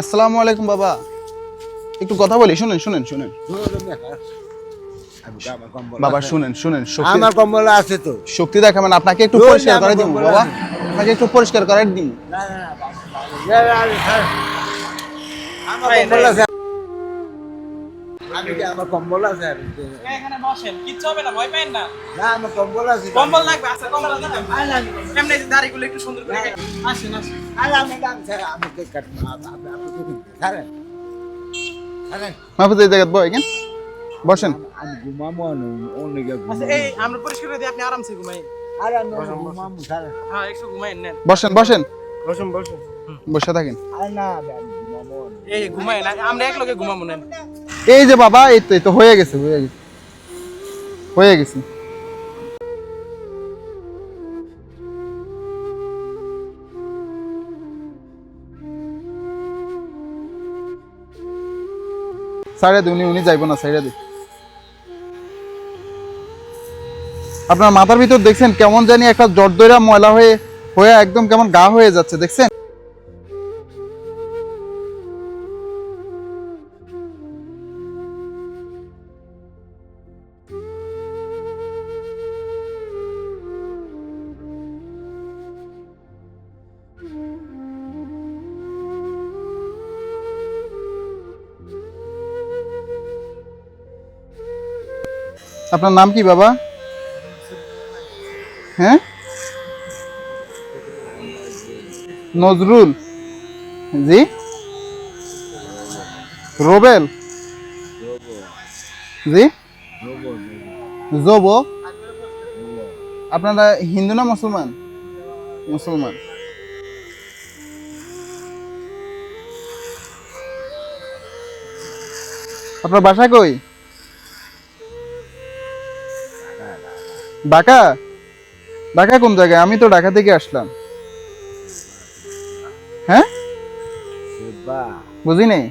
আসসালামু আলাইকুম বাবা। একটু কথা বলি শুনেন শুনেন শুনেন। বাবা শুনেন শুনেন শক্তি আমার কম্বল আছে তো। শক্তি দেখাবেন আপনাকে একটু পরিষ্কার করে দিন কম্বল বাবা। আপনাকে একটু পরিষ্কার করে দিন আমার কম্বল আছে আমি কি আমার কম্বল আছে আমি কি- এখানে বসেন। কিচ্ছু হবে না ভয় পাইন না। না আমার কম্বল আছে। কম্বল লাগবে আচ্ছা কম্বল দিতাম এমনি দাড়িগুলো একটু সুন্দর করে কেটে- আসেন আসেন। আরে আমি গান ছাড়া আমি কেক কাটবো। আপ- আপ- আপনি দেখুন ছাড়েন ছাড়েন মাহফুজ এই জায়গায় বয় কেন? বসেন। আমি ঘুমাবো না আচ্ছা এই আমরা পরিষ্কার করে দিই আপনি আরামসে ঘুমাইন আরে আমি ঘুমাবো ছাড়েন হ্যাঁ একটু ঘুমাইন নেন। বসেন বসেন। বসুন বসুন। বসে থাকেন। আরে না না। আমরা এক লগে ঘুমাবো নেন। এই যে বাবা, এই তো এই তো হয়ে গেছে হয়ে গেছে। হয়ে গেছে। উনি উনি না আপনার মাথার ভিতর দেখছেন কেমন জানি একটা জর্দইরা ময়লা হয়ে হয়ে একদম কেমন গা হয়ে যাচ্ছে, দেখছেন? আপনার নাম কি বাবা? হ্যাঁ? নজরুল। জি? রোবেল। জি? জব। আপনারা হিন্দু না মুসলমান? মুসলমান। আপনার বাসা কই? ঢাকা? ঢাকা কোন জায়গায়? আমি তো ঢাকা থেকে আসলাম। হ্যাঁ? বুঝি নেই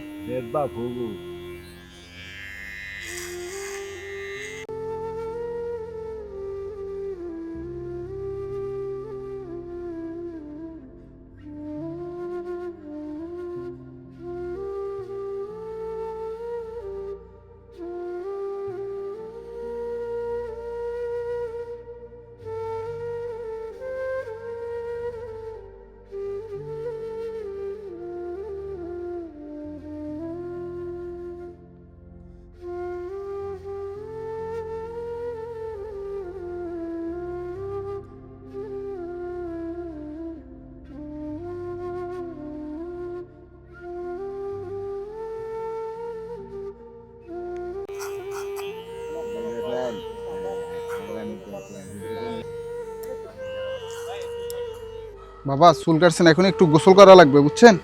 বাবা চুল কাটছেন এখন একটু গোসল করা লাগবে বুঝছেন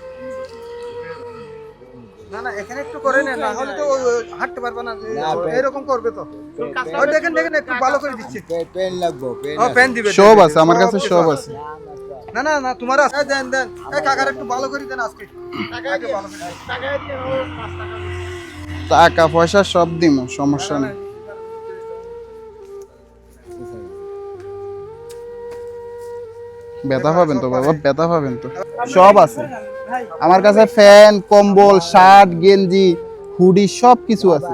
না না এখানে একটু করে না হলে তো ও- ও হাঁটতে পারবে না না, এরকম করবে তো দেখেন দেখেন একটু ভালো করে দিচ্ছে পেন লাগবো পেন দিবে সব আছে আমার কাছে সব আছে না না না তোমার আছে দেন দেন এই কাকার একটু ভালো করে দেন আজকে আগে ভালো করে দেন। টাকা পয়সা সব দিম সমস্যা নেই ব্যথা পাবেন তো বাবা ব্যথা পাবেন তো। সব আছে। আমার কাছে ফ্যান কম্বল শার্ট গেঞ্জি হুডি সব কিছু আছে।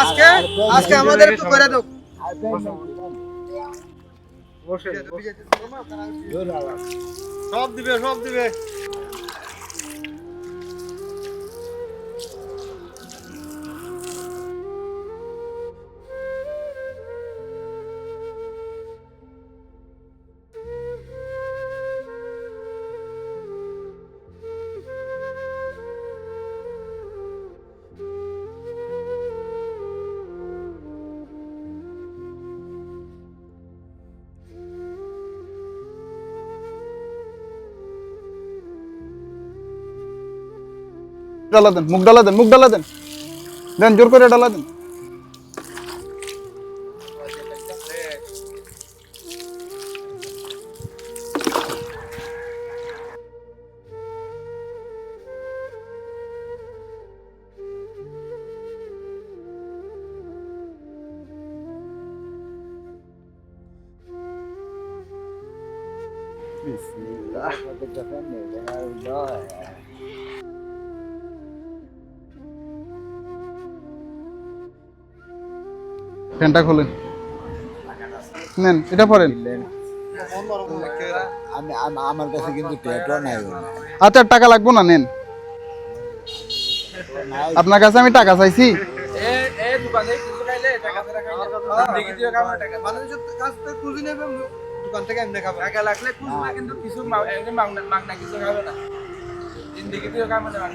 আজকে আজকে আমাদের একটু করে দাও সব দিবে সব দিবে। ডালা দেন মুখ ডালা দেন মুখ ডালা দেন। দেন জোর করে ডালা দেন। ফ্যানটা খোলেন। নেন এটা পরেন। আমি আমার কাছে কিন্তু টেটো নাই আচ্ছা টাকা লাগবো না নেন। আপনার কাছে আমি টাকা চাইছি।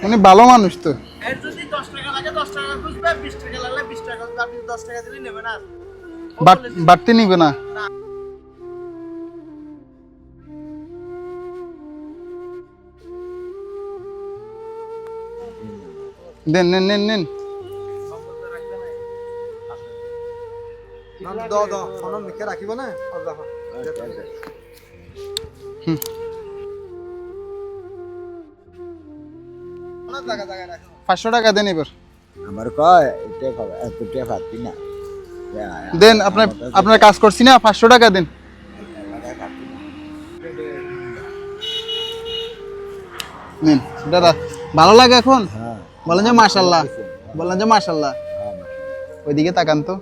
উনি ভালো মানুষ তো। যদি দশ টাকা খুঁজবে বিশ টাকা লাগলে বিশ টাকা খুঁজবে আপনি দশ টাকা দিলে নেবে না বাট- বাড়তি নিবে না? দেন নেন নেন নেন। ফোন রাখিব না? জায়গা জায়গা রাখো। পাঁচশো টাকা দেন এবার। আমার কয় এটা খাবে এত পাচ্ছি না। দেন আপনার আপনার কাজ করছি না পাঁচশো টাকা দেন। নিন দাদা ভালো লাগে এখন? হ্যাঁ। বলেন যে মাশাল্লাহ বলেন যে মাশাল্লাহ। ওইদিকে তাকান তো।